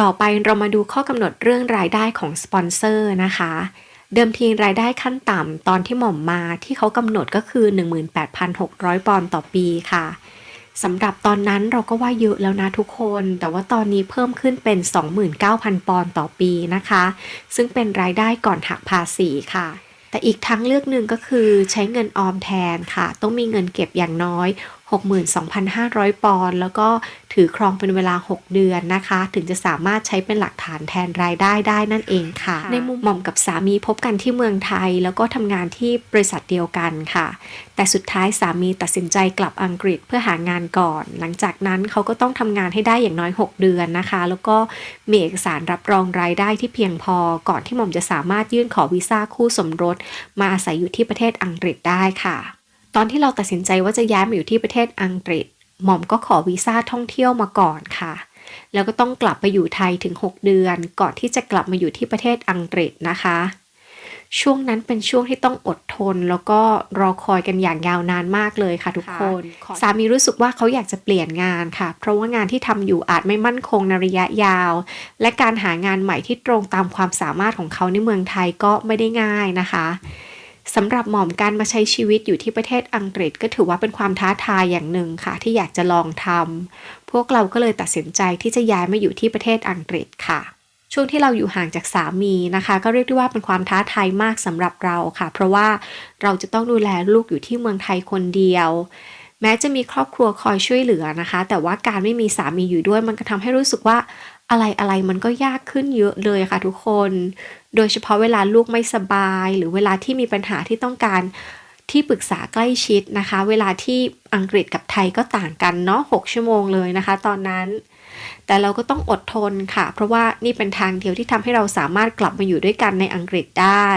ต่อไปเรามาดูข้อกำหนดเรื่องรายได้ของสปอนเซอร์นะคะ เดิมทีรายได้ขั้นต่ำตอนที่หม่อมมาที่เขากำหนดก็คือ 18,600 ปอนด์ต่อปีค่ะสำหรับตอนนั้นเราก็ว่าเยอะแล้วนะทุกคน แต่ว่าตอนนี้เพิ่มขึ้นเป็น 29,000 ปอนด์ต่อปีนะคะ ซึ่งเป็นรายได้ก่อนหักภาษีค่ะ แต่อีกทางเลือกหนึ่งก็คือใช้เงินออมแทนค่ะ ต้องมีเงินเก็บอย่างน้อย 62,500 ปอนด์แล้วก็ถือครองเป็นเวลา 6 เดือนนะคะ ถึงจะสามารถใช้เป็นหลักฐานแทนรายได้ได้นั่นเองค่ะ ในมุมหม่อมกับสามีพบกันที่เมืองไทย แล้วก็ทำงานที่บริษัทเดียวกันค่ะ แต่สุดท้ายสามีตัดสินใจกลับอังกฤษเพื่อหางานก่อน หลังจากนั้นเขาก็ต้องทำงานให้ได้อย่างน้อย 6 เดือนนะคะ แล้วก็มีเอกสารรับรองรายได้ที่เพียงพอ ก่อนที่หม่อมจะสามารถยื่นขอวีซ่าคู่สมรส มาอาศัยอยู่ที่ประเทศอังกฤษได้ค่ะ ตอนที่เราตัดสินใจว่าจะย้ายมาอยู่ที่ประเทศอังกฤษ หม่อมก็ขอวีซ่าท่องเที่ยวมาก่อนค่ะ แล้วก็ต้องกลับไปอยู่ไทยถึง 6 เดือน ก่อนที่จะกลับมาอยู่ที่ประเทศอังกฤษนะคะ ช่วงนั้นเป็นช่วงที่ต้องอดทน แล้วก็รอคอยกันอย่างยาวนานมากเลยค่ะทุกคน สามีรู้สึกว่าเขาอยากจะเปลี่ยนงานค่ะ เพราะว่างานที่ทำอยู่อาจไม่มั่นคงในระยะยาว และการหางานใหม่ที่ตรงตามความสามารถของเขาในเมืองไทยก็ไม่ได้ง่ายนะคะ สำหรับหม่อมการมาใช้ชีวิตอยู่ที่ประเทศอังกฤษก็ถือว่าเป็นความท้าทายอย่างหนึ่งค่ะ ที่อยากจะลองทำพวกเราก็เลยตัดสินใจที่จะย้ายมาอยู่ที่ประเทศอังกฤษค่ะ ช่วงที่เราอยู่ห่างจากสามีนะคะ ก็เรียกได้ว่าเป็นความท้าทายมากสำหรับเราค่ะ เพราะว่าเราจะต้องดูแลลูกอยู่ที่เมืองไทยคนเดียว แม้จะมีครอบครัวคอยช่วยเหลือนะคะ แต่ว่าการไม่มีสามีอยู่ด้วย มันก็ทำให้รู้สึกว่าอะไรอะไรมันก็ยากขึ้นเยอะเลยค่ะทุกคน โดยเฉพาะเวลาลูกไม่สบาย หรือเวลาที่มีปัญหาที่ต้องการที่ปรึกษาใกล้ชิดนะคะ เวลาที่อังกฤษกับไทยก็ต่างกันเนาะ6ชั่วโมงเลยนะคะ ตอนนั้น แต่เราก็ต้องอดทนค่ะ เพราะว่านี่เป็นทางเดียวที่ทำให้เราสามารถกลับมาอยู่ด้วยกันในอังกฤษได้